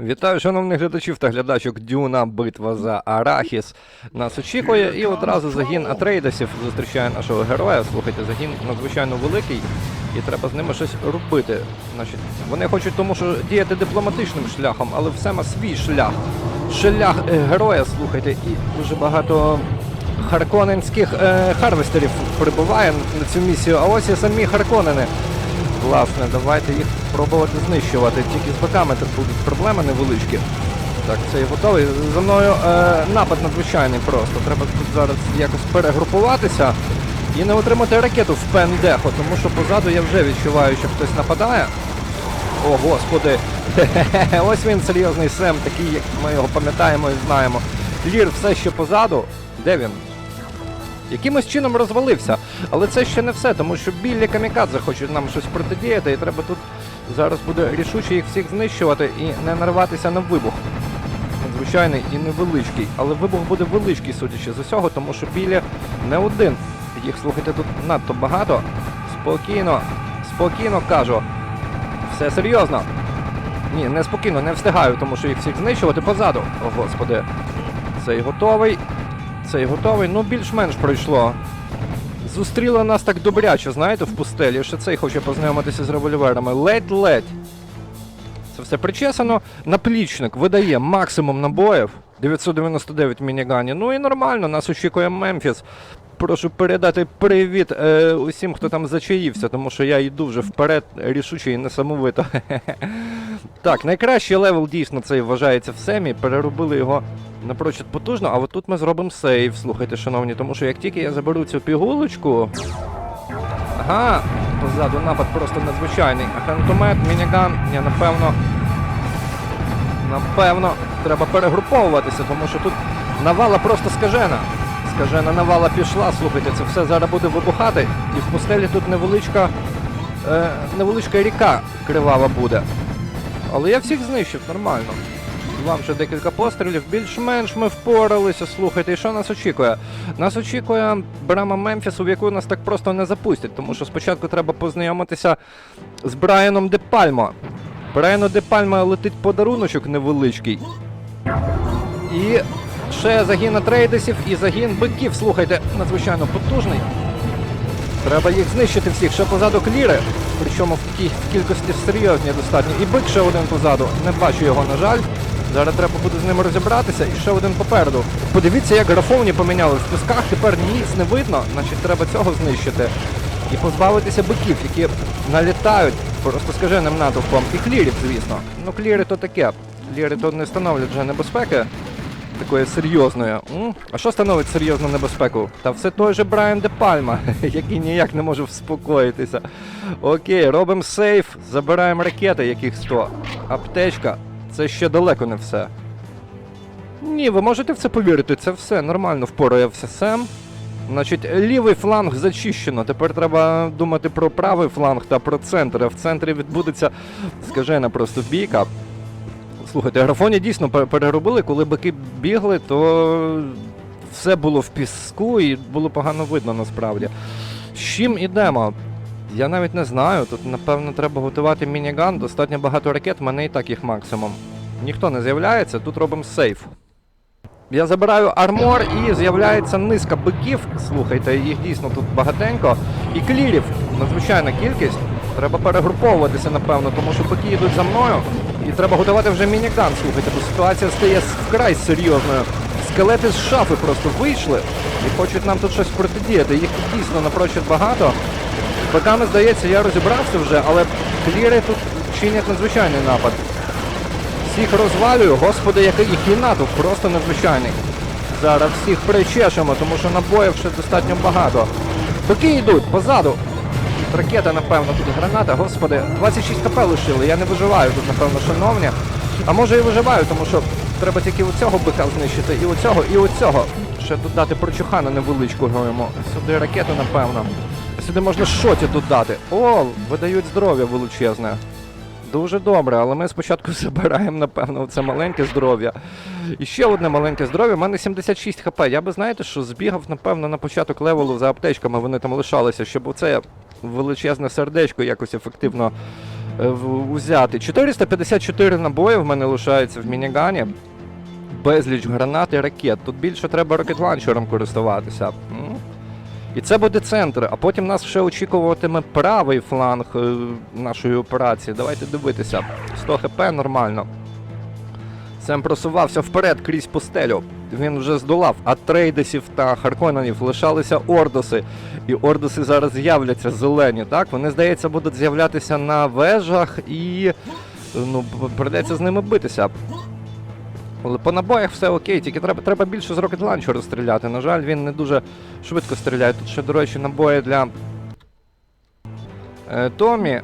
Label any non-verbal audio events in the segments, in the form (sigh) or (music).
Вітаю, шановних глядачів та глядачок Дюна, битва за Арахіс. Нас очікує і одразу загін Атрейдесів зустрічає нашого героя. Слухайте, загін надзвичайно великий, і треба з ними щось робити. Значить, вони хочуть тому, що діяти дипломатичним шляхом, але все на свій шлях. Шлях е, героя, слухайте, і дуже багато харконенських е, харвестерів прибуває на цю місію. А ось і самі харконени. Власне, давайте їх пробувати знищувати. Тільки з боками тут будуть проблеми невеличкі. Так, це і готовий. За мною е, напад надзвичайний просто. Треба тут зараз якось перегрупуватися і не отримати ракету в пендехо, тому що позаду я вже відчуваю, що хтось нападає. О, господи. Хе-хе-хе, (laughs) Ось він серйозний Сем, такий, як ми його пам'ятаємо і знаємо. Лір все ще позаду. Де він? Якимось чином розвалився. Але це ще не все, тому що білі камікадзе хочуть нам щось протидіяти, і треба тут зараз буде рішуче їх всіх знищувати і не нарватися на вибух. Надзвичайний і невеличкий. Але вибух буде величкий, судячи з усього, тому що білі не один. Їх слухайте тут надто багато. Спокійно, спокійно кажу. Все серйозно. Ні, не спокійно, не встигаю, тому що їх всіх знищувати позаду. О, господи. Цей готовий. Цей готовий. Ну, більш-менш пройшло. Зустріла нас так добряче, знаєте, в пустелі. Ще цей хоче познайомитися з револьверами. Ледь-ледь. Це все причесано. Наплічник видає максимум набоїв. 999 мінігані. Ну і нормально, нас очікує Мемфіс. Прошу передати привіт е, усім, хто там зачаївся, тому що я йду вже вперед, рішуче і несамовито. (laughs) Так, найкращий левел дійсно цей вважається в семі. Переробили його напрочуд потужно, а от тут ми зробимо сейв, слухайте, шановні, тому що як тільки я заберу цю пігулочку. Ага, позаду напад просто надзвичайний. Гранатомет, мініган, ні, напевно. Напевно, треба перегруповуватися, тому що тут навала просто скажена. Скажена навала пішла, слухайте, це все зараз буде вибухати, і в пустелі тут невеличка, е, невеличка ріка кривава буде. Але я всіх знищив нормально. Вам ще декілька пострілів, більш-менш ми впоралися. Слухайте, і що нас очікує? Нас очікує брама Мемфісу, в яку нас так просто не запустять, тому що спочатку треба познайомитися з Брайаном Де Пальмо. Брайану Де Пальмо летить подаруночок невеличкий. І ще загін Атрейдесів і загін биків. Слухайте, надзвичайно потужний. Треба їх знищити всіх, ще позаду кліри. Причому в, в кількості серйозній достатньо. І бик ще один позаду. Не бачу його, на жаль. Зараз треба буде з ним розібратися і ще один попереду. Подивіться, як графовні поміняли. В пісках тепер ніц не видно, значить треба цього знищити. І позбавитися биків, які налітають просто скаженим натовпом. І клірів, звісно. Ну, кліри то таке. Кліри то не становлять вже небезпеки такої серйозної. А що становить серйозну небезпеку? Та все той же Брайан Де Пальма, (laughs) який ніяк не може вспокоїтися. Окей, робимо сейф, забираємо ракети, яких 100. Аптечка, це ще далеко не все. Ні, ви можете в це повірити, це все нормально впорався Сем. Значить, лівий фланг зачищено. Тепер треба думати про правий фланг та про центр. А в центрі відбудеться скажена просто бійка. Слухайте, графоні дійсно переробили, коли бики бігли, то все було в піску і було погано видно насправді. З чим ідемо? Я навіть не знаю. Тут, напевно, треба готувати мініган. Достатньо багато ракет, в мене і так їх максимум. Ніхто не з'являється, тут робимо сейф. Я забираю армор і з'являється низка биків. Слухайте, їх дійсно тут багатенько. І клірів, надзвичайна кількість. Треба перегруповуватися, напевно, тому що бики йдуть за мною. І треба готувати вже мініган, слухайте, бо ситуація стає вкрай серйозною. Скелети з шафи просто вийшли і хочуть нам тут щось протидіяти. Їх дійсно напрочуд багато. З здається, я розібрався вже, але кліри тут чинять надзвичайний напад. Всіх розвалюю, господи, який, який натовп, просто надзвичайний. Зараз всіх причешемо, тому що набоїв ще достатньо багато. Бики йдуть позаду. Ракета, напевно, тут граната, господи, 26 хп лишили, я не виживаю тут, напевно, шановні. А може і виживаю, тому що треба тільки оцього бика знищити, і оцього, і оцього. Ще тут дати прочухана невеличку йому. Сюди ракету, напевно. Сюди можна шоті тут дати. О, видають здоров'я величезне. Дуже добре, але ми спочатку (laughs) забираємо, напевно, це маленьке здоров'я. І ще одне маленьке здоров'я. У мене 76 хп. Я би знаєте, що збігав, напевно, на початок левелу за аптечками, вони там лишалися, щоб оце величезне сердечко якось ефективно е, в- узяти. 454 набої в мене лишається в мінігані. Безліч гранат і ракет. Тут більше треба ракет-ланчером користуватися. І це буде центр, а потім нас ще очікуватиме правий фланг е, нашої операції. Давайте дивитися. 100 хп нормально. Сем просувався вперед крізь пустелю. Він вже здолав атрейдесів та харконанів. Лишалися ордоси. І ордоси зараз з'являться зелені, так? Вони, здається, будуть з'являтися на вежах і. Ну, придеться з ними битися. Але по набоях все окей, тільки треба, треба більше з рокет ланчера стріляти. На жаль, він не дуже швидко стріляє. Тут ще, до речі, набої для е, Томі.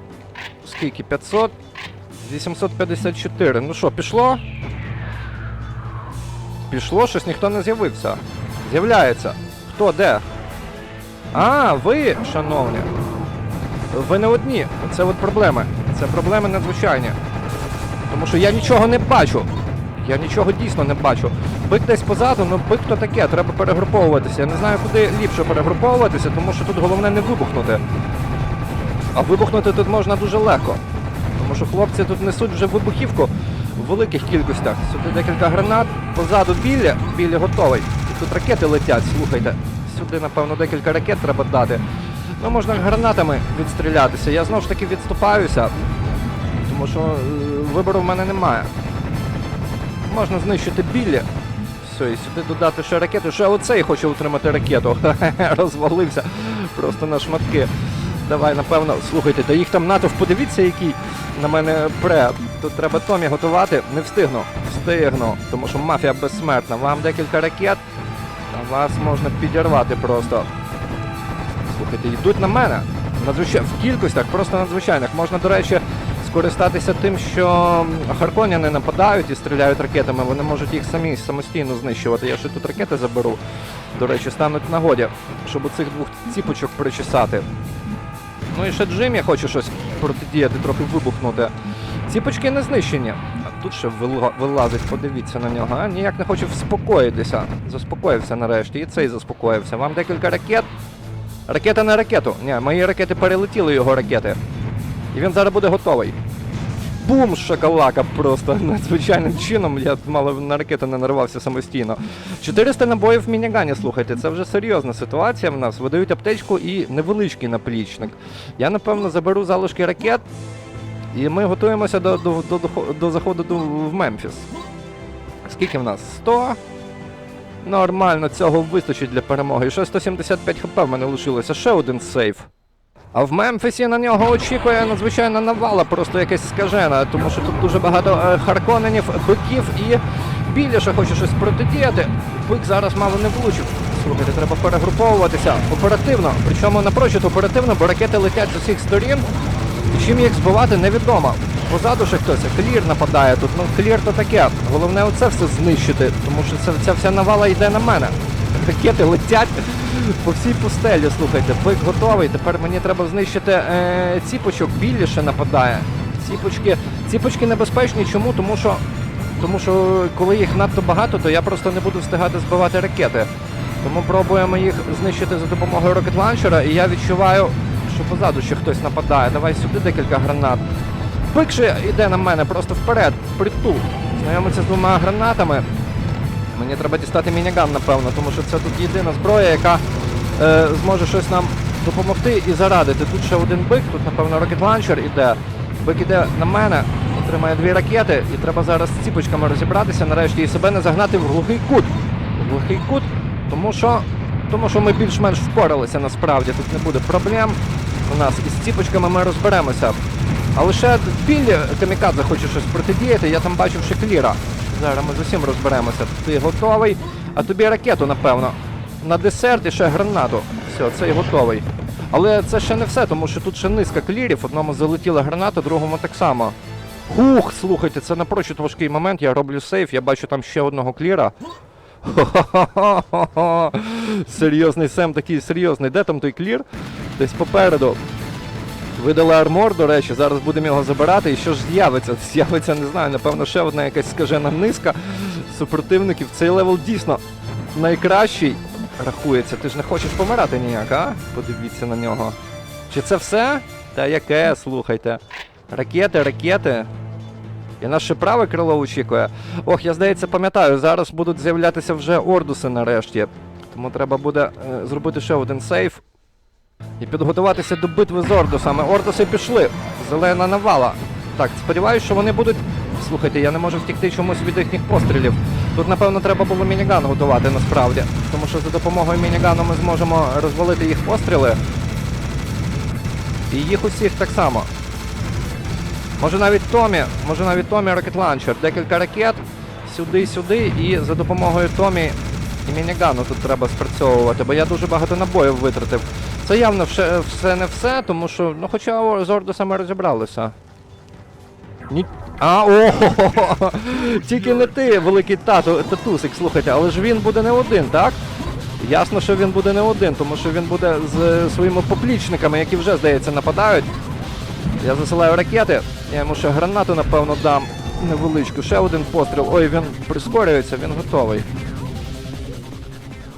Скільки? 500? 854. Ну що, пішло? Пішло, щось ніхто не з'явився. З'являється. Хто де? А, ви, шановні. Ви не одні. Це от проблеми. Це проблеми надзвичайні. Тому що я нічого не бачу. Я нічого дійсно не бачу. Бик десь позаду, ну бик то таке, треба перегруповуватися. Я не знаю, куди ліпше перегруповуватися, тому що тут головне не вибухнути. А вибухнути тут можна дуже легко. Тому що хлопці тут несуть вже вибухівку в великих кількостях. Сюди декілька гранат, позаду білля, білля готовий. І тут ракети летять, слухайте. Сюди, напевно, декілька ракет треба дати. Ну, можна гранатами відстрілятися. Я знову ж таки відступаюся, тому що е, вибору в мене немає. Можна знищити білля. Все, і сюди додати ще ракету. Ще оцей хоче утримати ракету. (laughs) Розвалився просто на шматки. Давай, напевно, слухайте, та їх там натовп, подивіться, який на мене пре. Тут треба Томі готувати. Не встигну. Встигну. Тому що мафія безсмертна. Вам декілька ракет, а вас можна підірвати просто. Слухайте, йдуть на мене. Надзвичай... В кількостях, просто надзвичайних. Можна, до речі, скористатися тим, що Харконі не нападають і стріляють ракетами. Вони можуть їх самі самостійно знищувати. Я ще тут ракети заберу. До речі, стануть в нагоді, щоб у цих двох ціпочок причесати. Ну і ще Джиммі хоче щось протидіяти, трохи вибухнути. Ціпочки не знищені. А тут ще вила- вилазить, подивіться на нього. А ніяк не хоче вспокоїтися. Заспокоївся нарешті. І цей заспокоївся. Вам декілька ракет. Ракета на ракету. Ні, мої ракети перелетіли його ракети. І він зараз буде готовий. Бум! Шоколака просто (laughs) надзвичайним чином. Я мало на ракети не нарвався самостійно. 400 набоїв в мінігані, слухайте, це вже серйозна ситуація в нас. Видають аптечку і невеличкий наплічник. Я, напевно, заберу залишки ракет, і ми готуємося до, до, до, до, заходу в Мемфіс. Скільки в нас? 100? Нормально, цього вистачить для перемоги. І ще 175 хп в мене лишилося. Ще один сейф. А в Мемфісі на нього очікує надзвичайна навала, просто якась скажена, тому що тут дуже багато е, харконенів, биків і Білля ще хоче щось протидіяти. Бик зараз мало не влучив. Слухайте, треба перегруповуватися оперативно. Причому напрочуд оперативно, бо ракети летять з усіх сторін. Чим їх збивати, невідомо. Позаду ще хтось, клір нападає тут. Ну, клір то таке. Головне оце все знищити, тому що це, ця вся навала йде на мене. Ракети летять по всій пустелі, слухайте, бик готовий. Тепер мені треба знищити е, ціпочок, білі ще нападає. Ціпочки, ціпочки небезпечні. Чому? Тому що, тому що коли їх надто багато, то я просто не буду встигати збивати ракети. Тому пробуємо їх знищити за допомогою рокет-ланчера, і я відчуваю, що позаду ще хтось нападає. Давай сюди декілька гранат. Бик ще йде на мене просто вперед, притул. Знайомиться з двома гранатами. Мені треба дістати мініган, напевно, тому що це тут єдина зброя, яка е, зможе щось нам допомогти і зарадити. Тут ще один бик, тут, напевно, рокет-ланчер іде. Бик іде на мене, отримає дві ракети, і треба зараз з ціпочками розібратися нарешті і себе не загнати в глухий кут. В глухий кут, тому що, тому що ми більш-менш впоралися насправді. Тут не буде проблем. У нас із ціпочками ми розберемося. А лише Біллі Камікадзе хоче щось протидіяти, я там бачив ще кліра. Зараз ми з усім розберемося. Ти готовий, а тобі ракету, напевно. На десерт і ще гранату. Все, цей готовий. Але це ще не все, тому що тут ще низка клірів. Одному залетіла граната, другому так само. Хух, слухайте, це напрочуд важкий момент. Я роблю сейф, я бачу там ще одного кліра. Хо-хо-хо-хо-хо. Серйозний Сем такий серйозний. Де там той клір? Десь попереду. Видали армор, до речі, зараз будемо його забирати. І що ж з'явиться? З'явиться, не знаю, напевно, ще одна якась скажена низка супротивників. Цей левел дійсно найкращий рахується. Ти ж не хочеш помирати ніяк, а? Подивіться на нього. Чи це все? Та яке, слухайте. Ракети, ракети. І наше праве крило очікує. Ох, я здається, пам'ятаю, зараз будуть з'являтися вже ордуси нарешті. Тому треба буде е, зробити ще один сейф. І підготуватися до битви з ордусами. Ордуси пішли. Зелена навала. Так, сподіваюся, що вони будуть. Слухайте, я не можу втікти чомусь від їхніх пострілів. Тут, напевно, треба було мініган готувати насправді. Тому що за допомогою мінігану ми зможемо розвалити їх постріли. І їх усіх так само. Може навіть Томі, може навіть Томі Launcher. Декілька ракет сюди-сюди, і за допомогою Томі і мінігану тут треба спрацьовувати, бо я дуже багато набоїв витратив. Це явно все, все не все, тому що, ну хоча з Ордосами розібралися. Ні... А, о, (laughs) тільки не ти, великий тату, татусик, слухайте, але ж він буде не один, так? Ясно, що він буде не один, тому що він буде з своїми поплічниками, які вже, здається, нападають. Я засилаю ракети, я йому ще гранату, напевно, дам невеличку. Ще один постріл. Ой, він прискорюється, він готовий.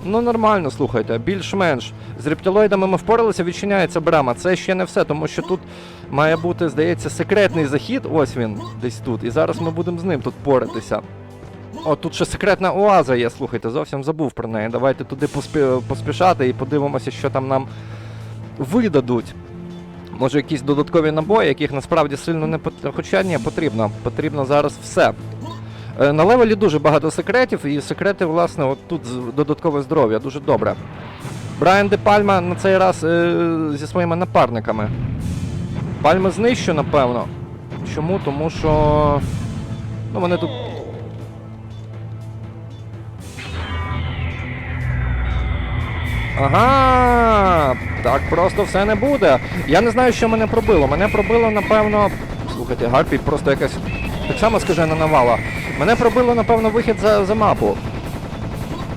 Ну, нормально, слухайте, більш-менш. З рептилоїдами ми впоралися, відчиняється брама. Це ще не все, тому що тут має бути, здається, секретний захід. Ось він, десь тут. І зараз ми будемо з ним тут поратися. О, тут ще секретна оаза є, слухайте, зовсім забув про неї. Давайте туди поспі- поспішати і подивимося, що там нам видадуть. Може, якісь додаткові набої, яких насправді сильно не потрібно. Хоча ні, потрібно. Потрібно зараз все. Е, На левелі дуже багато секретів, і секрети, власне, от тут додаткове здоров'я, дуже добре. Брайан Де Пальма на цей раз е, зі своїми напарниками. Пальми знищу, напевно. Чому? Тому що. Ну, вони тут. Ага, так просто все не буде. Я не знаю, що мене пробило. Мене пробило, напевно. Слухайте, Гарпій просто якась. Так само скажена навала. Мене пробило, напевно, вихід за, за мапу.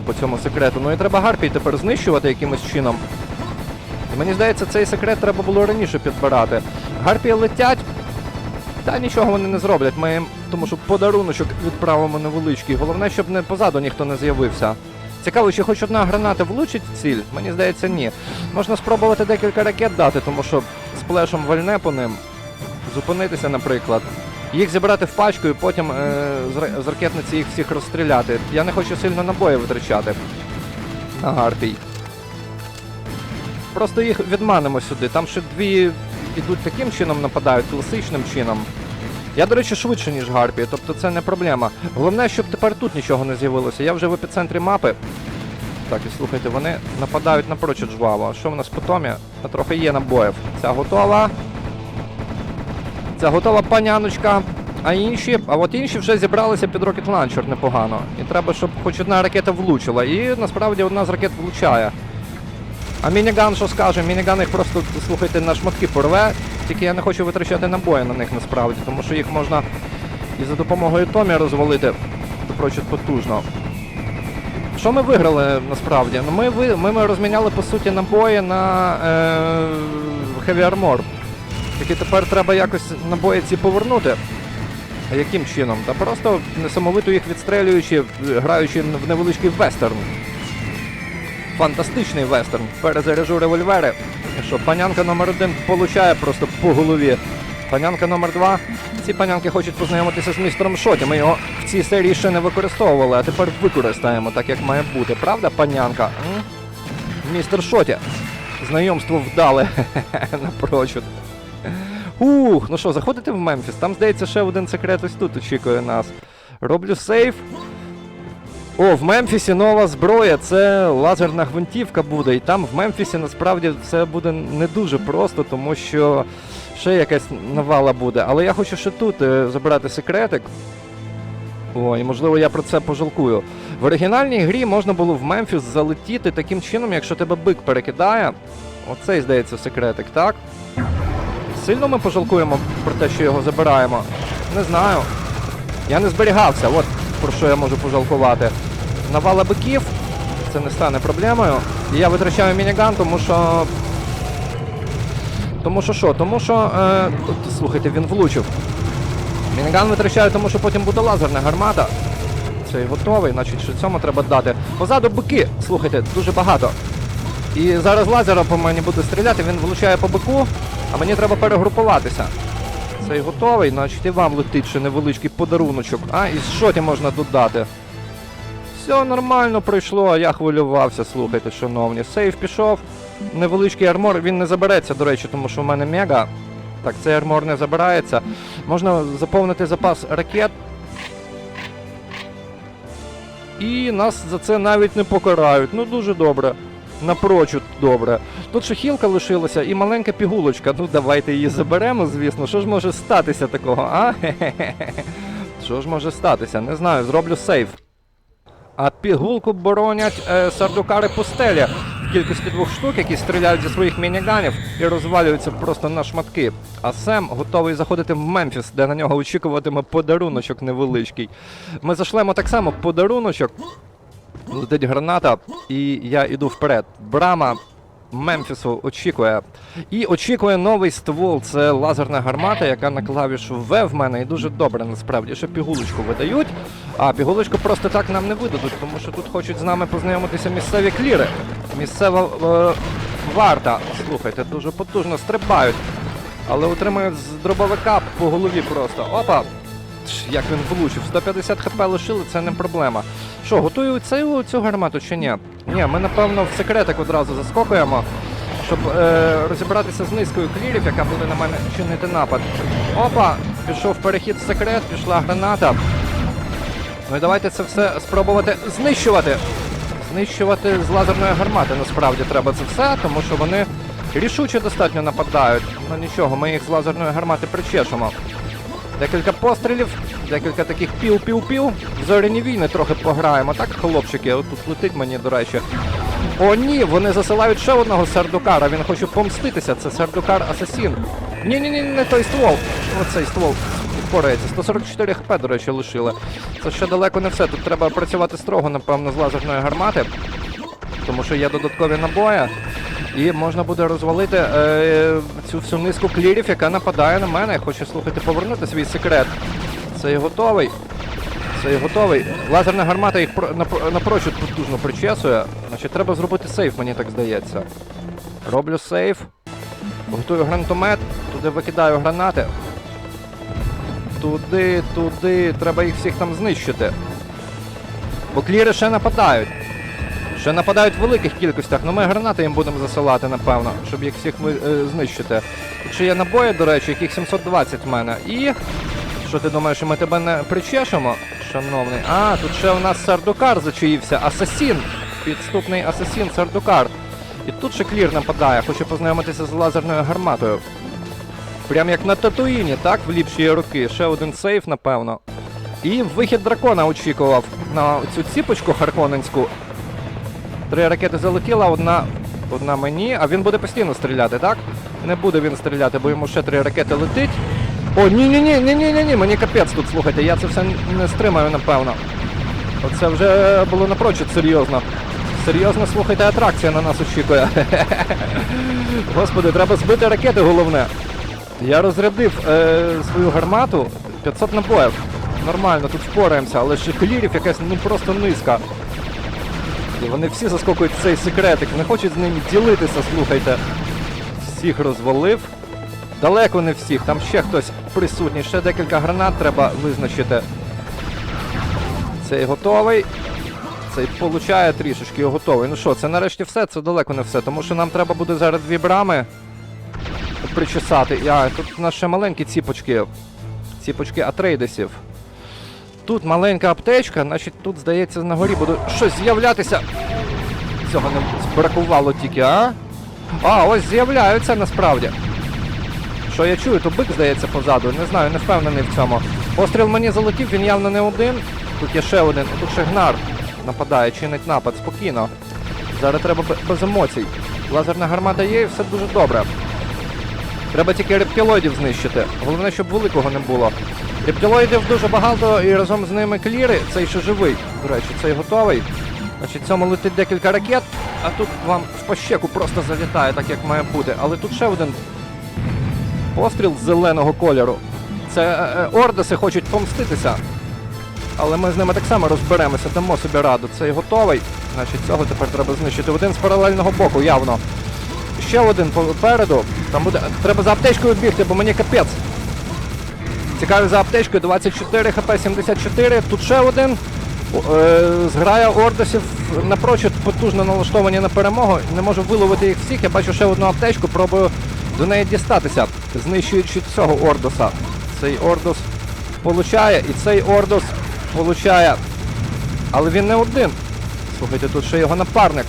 По цьому секрету. Ну і треба Гарпій тепер знищувати якимось чином. І мені здається, цей секрет треба було раніше підбирати. Гарпії летять. Та нічого вони не зроблять. Ми тому що подаруночок відправимо невеличкий. Головне, щоб не позаду ніхто не з'явився. Цікаво, чи хоч одна граната влучить ціль? Мені здається, ні. Можна спробувати декілька ракет дати, тому що сплешом вальне по ним. Зупинитися, наприклад. Їх зібрати в пачку і потім е, з, ракетниці їх всіх розстріляти. Я не хочу сильно набої витрачати. На гарпій. Просто їх відманимо сюди. Там ще дві ідуть таким чином нападають, класичним чином. Я, до речі, швидше, ніж Гарпі, тобто це не проблема. Головне, щоб тепер тут нічого не з'явилося. Я вже в епіцентрі мапи. Так, і слухайте, вони нападають напрочуд жваво. А що в нас по Томі? Трохи є набоїв. Ця готова. Ця готова паняночка. А інші, а от інші вже зібралися під Rocket Launcher непогано. І треба, щоб хоч одна ракета влучила. І насправді одна з ракет влучає. А мініган що скаже? Мініган їх просто, слухайте, на шматки порве. Тільки я не хочу витрачати набої на них насправді, тому що їх можна і за допомогою Томі розвалити напрочуд потужно. Що ми виграли насправді? Ну ми, ми, ми розміняли по суті набої на е, Heavy Armor. Тільки тепер треба якось набої ці повернути. А яким чином? Та просто несамовито їх відстрелюючи, граючи в невеличкий вестерн. Фантастичний вестерн. Перезаряжу револьвери. Що, панянка номер один получає просто по голові. Панянка номер два. Ці панянки хочуть познайомитися з містером Шоті. Ми його в цій серії ще не використовували, а тепер використаємо так, як має бути. Правда, панянка? М? Містер Шоті. Знайомство вдале. (laughs) Напрочуд. Ух, ну що, заходите в Мемфіс? Там, здається, ще один секрет ось тут очікує нас. Роблю сейф. О, в Мемфісі нова зброя, це лазерна гвинтівка буде. І там в Мемфісі насправді все буде не дуже просто, тому що ще якась навала буде. Але я хочу ще тут е, забрати секретик. О, і можливо я про це пожалкую. В оригінальній грі можна було в Мемфіс залетіти таким чином, якщо тебе бик перекидає. Оцей, здається, секретик, так? Сильно ми пожалкуємо про те, що його забираємо? Не знаю. Я не зберігався, от про що я можу пожалкувати. Навала биків, це не стане проблемою. І я витрачаю мініган, тому що. Тому що що? Тому що. Е, слухайте, він влучив. Мініган витрачаю, тому що потім буде лазерна гармата. Цей готовий, значить, що цьому треба дати. Позаду бики, слухайте, дуже багато. І зараз лазера по мені буде стріляти, він влучає по бику, а мені треба перегрупуватися. Цей готовий, значить і вам летить ще невеличкий подаруночок. А, і що можна додати? Все нормально пройшло, а я хвилювався, слухайте, шановні. Сейф пішов. Невеличкий армор, він не забереться, до речі, тому що в мене мега. Так, цей армор не забирається. Можна заповнити запас ракет. І нас за це навіть не покарають. Ну дуже добре. Напрочуд добре. Тут ще хілка лишилася і маленька пігулочка. Ну давайте її заберемо, звісно. Що ж може статися такого, а? (laughs) Що ж може статися? Не знаю, зроблю сейф. А пігулку боронять е, сардукари пустелі в кількості двох штук, які стріляють зі своїх мініганів і розвалюються просто на шматки. А Сем готовий заходити в Мемфіс, де на нього очікуватиме подаруночок невеличкий. Ми зашлемо так само подаруночок. Летить граната, і я іду вперед. Брама Мемфісу очікує. І очікує новий ствол. Це лазерна гармата, яка на клавішу В в мене і дуже добре насправді. Ще пігулочку видають. А пігулочку просто так нам не видадуть, тому що тут хочуть з нами познайомитися місцеві кліри. Місцева е, варта. Слухайте, дуже потужно стрибають. Але отримують з дробовика по голові просто. Опа! Як він влучив, 150 хп лишили, це не проблема. Що, готують цю, цю гармату чи ні? Ні, ми напевно в секретик одразу заскокуємо, щоб е, розібратися з низкою клірів, яка буде на мене чинити напад. Опа! Пішов перехід в секрет, пішла граната. Ну і давайте це все спробувати знищувати. Знищувати з лазерної гармати насправді треба це все, тому що вони рішуче достатньо нападають. Ну нічого, ми їх з лазерної гармати причешемо. Декілька пострілів, декілька таких пів-пів-пів. Зоряні війни трохи пограємо, так, хлопчики? От тут летить мені, до речі. О, ні, вони засилають ще одного сердукара. Він хоче помститися. Це сердукар Асасін. Ні, ні, ні, не той ствол. Оцей ствол впорається. 144 хп, до речі, лишили. Це ще далеко не все. Тут треба працювати строго, напевно, з лазерної гармати. Тому що є додаткові набої. І можна буде розвалити е, цю всю низку клірів, яка нападає на мене. Хоче слухати повернути свій секрет. Це Цей готовий. Це Цей готовий. Лазерна гармата їх про- напрочуд потужно причесує. Значить, треба зробити сейф, мені так здається. Роблю сейф. Готую гранатомет, туди викидаю гранати. Туди, туди. Треба їх всіх там знищити. Бо кліри ще нападають. Ще нападають в великих кількостях, але ми гранати їм будемо засилати, напевно, щоб їх всіх ми, е, знищити. Ще є набої, до речі, яких 720 в мене. І. Що ти думаєш, що ми тебе не причешемо, шановний? А, тут ще у нас Сардукар зачаївся. Асасін. Підступний асасін Сардукар. І тут ще клір нападає, хоче познайомитися з лазерною гарматою. Прям як на Татуїні, так? В ліпші роки. Ще один сейф, напевно. І вихід дракона очікував на цю ціпочку харконенську. Три ракети залетіла, одна, одна мені, а він буде постійно стріляти, так? Не буде він стріляти, бо йому ще три ракети летить. О, ні, ні, ні, ні, ні, ні, ні, мені капець тут, слухайте, я це все не стримаю, напевно. Оце вже було напрочуд серйозно. Серйозно, слухайте, атракція на нас очікує. (laughs) Господи, треба збити ракети головне. Я розрядив е, свою гармату 500 набоїв. Нормально, тут впораємося, але ще клірів якась ну просто низька. І вони всі заскокують цей секретик, не хочуть з ним ділитися, слухайте. Всіх розвалив. Далеко не всіх, там ще хтось присутній, ще декілька гранат треба визначити. Цей готовий. Цей получає трішечки готовий. Ну що, це нарешті все, це далеко не все, тому що нам треба буде зараз дві брами причесати. Я, тут у нас ще маленькі ціпочки. Ціпочки атрейдесів. Тут маленька аптечка, значить тут, здається, на горі буде щось з'являтися. Цього не бракувало тільки, а? А, ось з'являються насправді. Що я чую, то бик, здається, позаду. Не знаю, не впевнений в цьому. Постріл мені залетів, він явно не один. Тут є ще один, тут ще гнар нападає, чинить напад, спокійно. Зараз треба без емоцій. Лазерна гармата є і все дуже добре. Треба тільки рептилоїдів знищити. Головне, щоб великого не було. Рептилоїдів дуже багато і разом з ними кліри. Цей ще живий. До речі, цей готовий. Значить, цьому летить декілька ракет, а тут вам в пощеку просто залітає, так як має бути. Але тут ще один постріл зеленого кольору. Це е, е, ордеси хочуть помститися. Але ми з ними так само розберемося, дамо собі раду. Цей готовий. Значить, цього тепер треба знищити. Один з паралельного боку, явно. Ще один попереду. Там буде. Треба за аптечкою бігти, бо мені капець. Цікавий за аптечкою 24 хп 74. Тут ще один. Е, зграя Ордосів напрочуд потужно налаштовані на перемогу. Не можу виловити їх всіх. Я бачу ще одну аптечку, пробую до неї дістатися, знищуючи цього Ордоса. Цей Ордос получає, і цей Ордос получає. Але він не один. Слухайте, тут ще його напарник.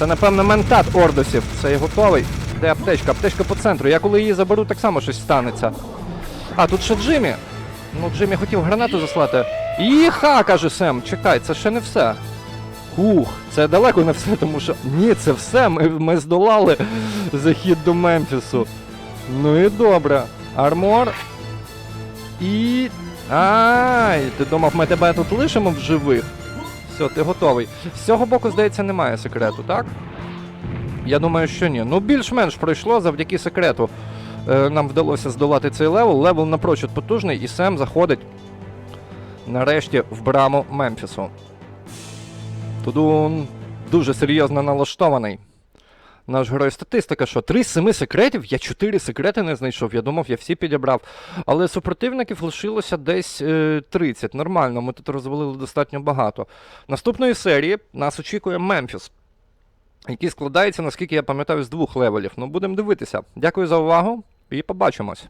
Це, напевно, ментат Ордосів. Це готовий. Де аптечка? Аптечка по центру. Я коли її заберу, так само щось станеться. А, тут ще Джиммі. Ну, Джиммі хотів гранату заслати. Іха, каже Сем. Чекай, це ще не все. Ух, це далеко не все, тому що. Ні, це все. Ми, ми здолали захід до Мемфісу. Ну і добре. Армор. І. Ай, ти думав, ми тебе тут лишимо в живих? Все, ти готовий. З цього боку, здається, немає секрету, так? Я думаю, що ні. Ну, більш-менш пройшло завдяки секрету. Е, нам вдалося здолати цей левел. Левел напрочуд потужний, і Сем заходить нарешті в браму Мемфісу. Тудун дуже серйозно налаштований. Наш герой статистика, що 3 з 7 секретів, я 4 секрети не знайшов. Я думав, я всі підібрав. Але супротивників лишилося десь е, 30. Нормально, ми тут розвалили достатньо багато. Наступної серії нас очікує Мемфіс, який складається, наскільки я пам'ятаю, з двох левелів. Ну, будемо дивитися. Дякую за увагу і побачимось.